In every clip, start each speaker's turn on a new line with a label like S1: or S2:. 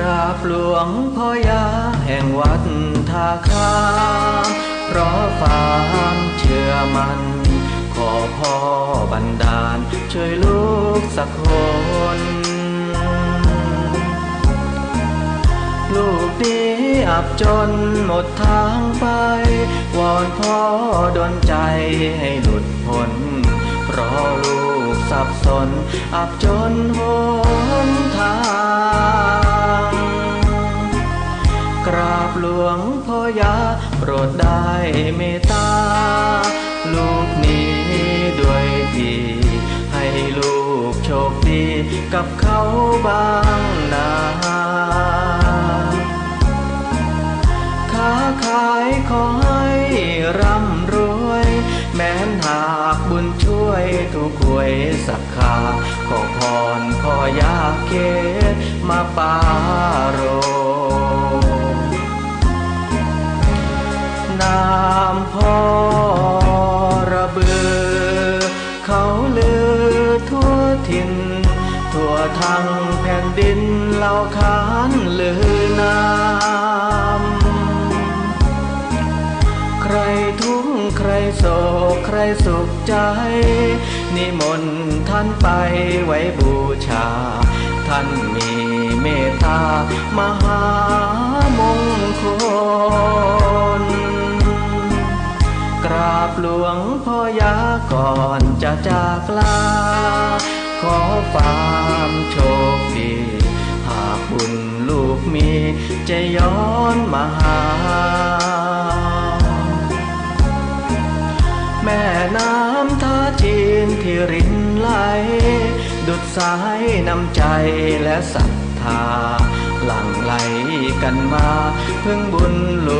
S1: ราบหลวงพ่อยาแห่งวัดท่าขามเพราะความเชื่อมัน ขอพ่อบันดาล ช่วยลูกสักคน ลูกนี้อับจนหมดทางไป วอนพ่อดลใจให้หลุดพ้นเพราะลูกสับสน อับจนหนทาง กราบหลวงพ่อยาโปรดได้เมตตา ลูกนี้ด้วยดีให้ลูกโชคดีกับเขาบ้างนาค้าขายขอให้ร่ำรวย แม้นหากบุญช่วยทุกหวยสักคาขอพรขอยาเกมาปา พ่อระเบือ เขาลือทั่วถิ่น ทั่วทั้งแผ่นดินเล่าขานลือนามใครทุกข์ใครโศกใครสุขใจ นิมนต์ท่านไปไว้บูชา ท่านมีเมตตามหา ก่อนจะจากลา ขอความโชคดีหากบุญลูกมีจะย้อนมาหา แม่น้ำท่าจีนที่รินไหล ดุดสายน้ำใจและศรัทธา หลั่งไหลกันมาเพื่อบุญหล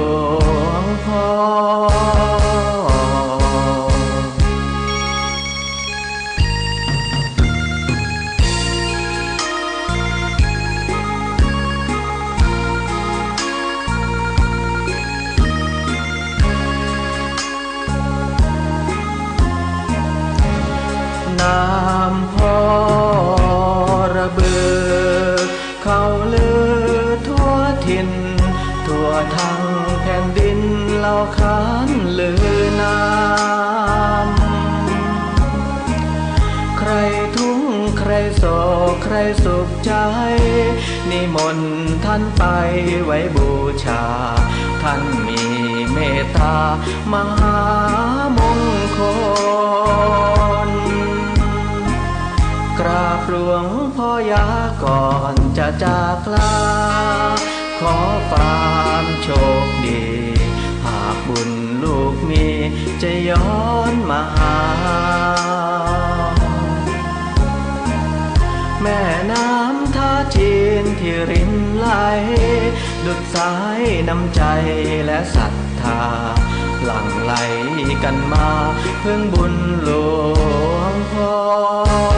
S1: ทั่วทั้งแผ่นดินเล่าขานลือนามใครทุกข์ใครโศกใครสุขใจ นิมนต์ท่านไปไว้บูชา ท่านมีเมตตามหามงคล กราบหลวงพ่อยาก่อนจะจากลา ขอความโชคดี หากบุญลูกมี จะย้อนมาหา แม่น้ำท่าจีนที่รินไหล ดุดสายน้ำใจและศรัทธา หลั่งไหลกันมา เพื่อบุญหลวงพ่อ